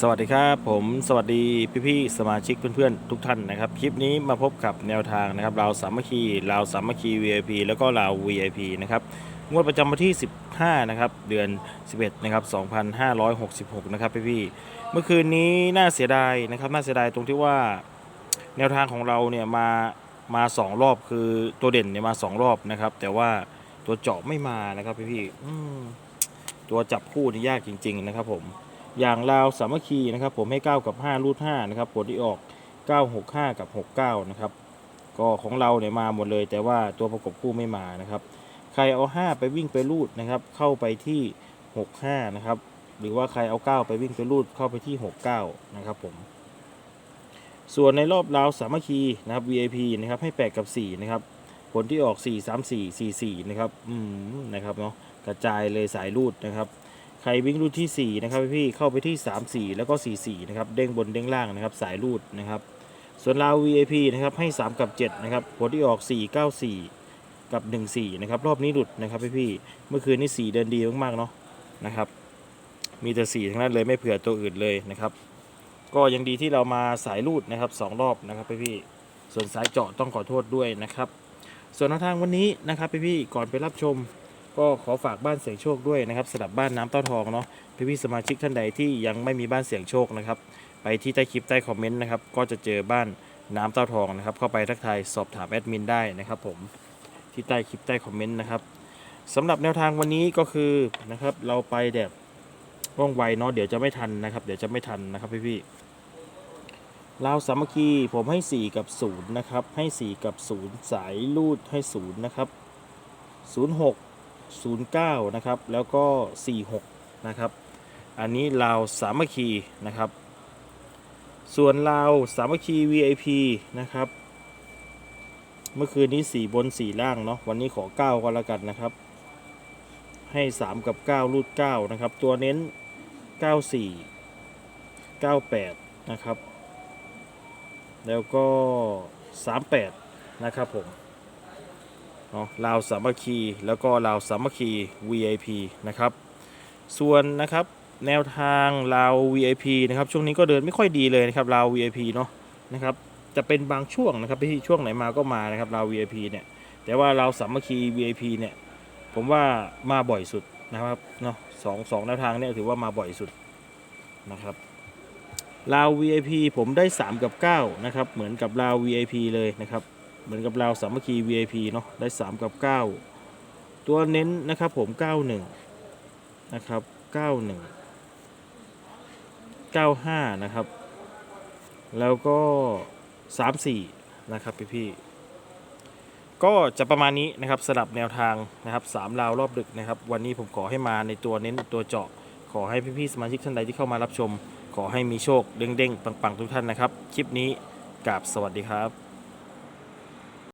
สวัสดีครับผมสวัสดีพี่ๆสมาชิกเพื่อนๆทุกท่านนะครับ คลิปนี้มาพบกับแนวทางนะครับเราวสามัคคีเราวสามัคคี VIP แล้วก็เราว VIP นะครับงวดประจำวันที่ 15 นะครับ เดือน 11 นะครับ 2566 นะครับพี่ๆเมื่อคืนนี้น่าเสียดายนะครับน่าเสียดายตรงที่ว่าแนวทางของเราเนี่ยมามาสองรอบคือตัวเด่นเนี่ยมาสองรอบนะครับ แต่ว่าตัวเจาะไม่มานะครับพี่ๆตัวจับคู่นี่ยากจริง ๆ นะครับผม อย่างลาวสามัคคีนะครับผมให้ 9 กับ5รูด5นะครับผลที่ออก 9 6 5 กับ 69 นะครับก็ของเราเนี่ยมาหมดเลย แต่ว่าตัวประกบคู่ไม่มานะครับ ใครเอา 5 ไปวิ่งไปรูดนะครับ เข้าไปที่ 65 นะครับ หรือว่าใครเอา 9 ไปวิ่งไปรูดเข้าไปที่ 69 นะครับผมส่วนในรอบลาวสามัคคีนะครับ VIP นะครับให้ 8 กับ 4 นะครับ ผลที่ออก 4 3 4 4 4 นะครับ อืม นะครับเนาะ กระจายเลยสายรูดนะครับ ใครวิ่งรูดที่ 4 นะครับพี่เข้าไปที่ 3 4 แล้วก็ 4 4 นะครับ เด้งบนเด้งล่างนะครับสายรูดนะครับ ส่วนลาว VIP นะครับให้ 3 กับ 7 นะครับผลที่ออก 4 9 4 กับ 1 4 นะครับ รอบนี้หลุดนะครับพี่ๆเมื่อคืนนี้4เดินดีมากๆเนาะนะครับ มีแต่ 4 ทั้งนั้นเลยไม่เผื่อตัวอื่นเลยนะครับ ก็ยังดีที่เรามาสายรูดนะครับสองรอบนะครับพี่ๆส่วนสายเจาะต้องขอโทษด้วยนะครับ ส่วนแนวทางวันนี้นะครับพี่ๆก่อนไปรับชม ก็ขอฝากบ้านเสียงโชคด้วยนะครับสำหรับบ้านน้ำเต้าทองเนาะพี่พี่ๆสมาชิกท่านใดที่ยังไม่มีบ้านเสียงโชคนะครับ ไปที่ใต้คลิปใต้คอมเมนต์นะครับก็จะเจอบ้านน้ำเต้าทองนะครับเข้าไปทักทายสอบถามแอดมินได้นะครับผมที่ใต้คลิปใต้คอมเมนต์นะครับสำหรับแนวทางวันนี้ก็คือนะครับเราไปแบบว่องไวเนาะเดี๋ยวจะไม่ทันนะครับ เดี๋ยวจะไม่ทันนะครับพี่พี่ๆลาวสามัคคีผมให้ 4 กับ 0 นะครับ ให้ 4 กับ 0 สายลูดให้ 0 นะครับ 06 09 นะครับ แล้วก็ 46 นะครับ อันนี้ลาวสามัคคีนะครับ ส่วนลาวสามัคคี VIP นะครับ เมื่อคืนนี้ 4 บน 4 ล่างเนาะ วันนี้ขอ 9ก็แล้วกันนะครับ ให้ 3 กับ 9 รูด 9 นะครับ ตัวเน้น 94 98 นะครับ แล้วก็ 38 นะครับผม เนาะลาวสามัคคี แล้วก็ลาวสามัคคี VIP นะครับ ส่วนนะครับแนวทางลาว VIP นะครับ ช่วงนี้ก็เดินไม่ค่อยดีเลยนะครับลาว VIP เนาะนะครับ จะเป็นบางช่วงนะครับที่ช่วงไหนมาก็มานะครับลาว VIP เนี่ย แต่ว่าลาวสามัคคี VIP เนี่ย ผมว่ามาบ่อยสุดนะครับเนาะสองสองแนวทางเนี่ยถือว่ามาบ่อยสุดนะครับลาว VIP ผมได้ 3 กับ 9 นะครับ เหมือนกับลาว VIP เลยนะครับ เหมือนกับเราสามัคคี VIP เนาะได้ 3 กับ 9 ตัวเน้นนะครับผม 91 นะครับ 91 95 นะครับ แล้วก็ 34 นะครับพี่พี่ก็จะประมาณนี้นะครับสลับแนวทางนะครับ3ราวรอบดึกนะครับ วันนี้ผมขอให้มาในตัวเน้นตัวเจาะ ขอให้พี่ๆสมาชิกท่านใดที่เข้ามารับชม ขอให้มีโชคเด้งๆ ปังๆ ทุกท่านนะครับ คลิปนี้กราบสวัสดีครับ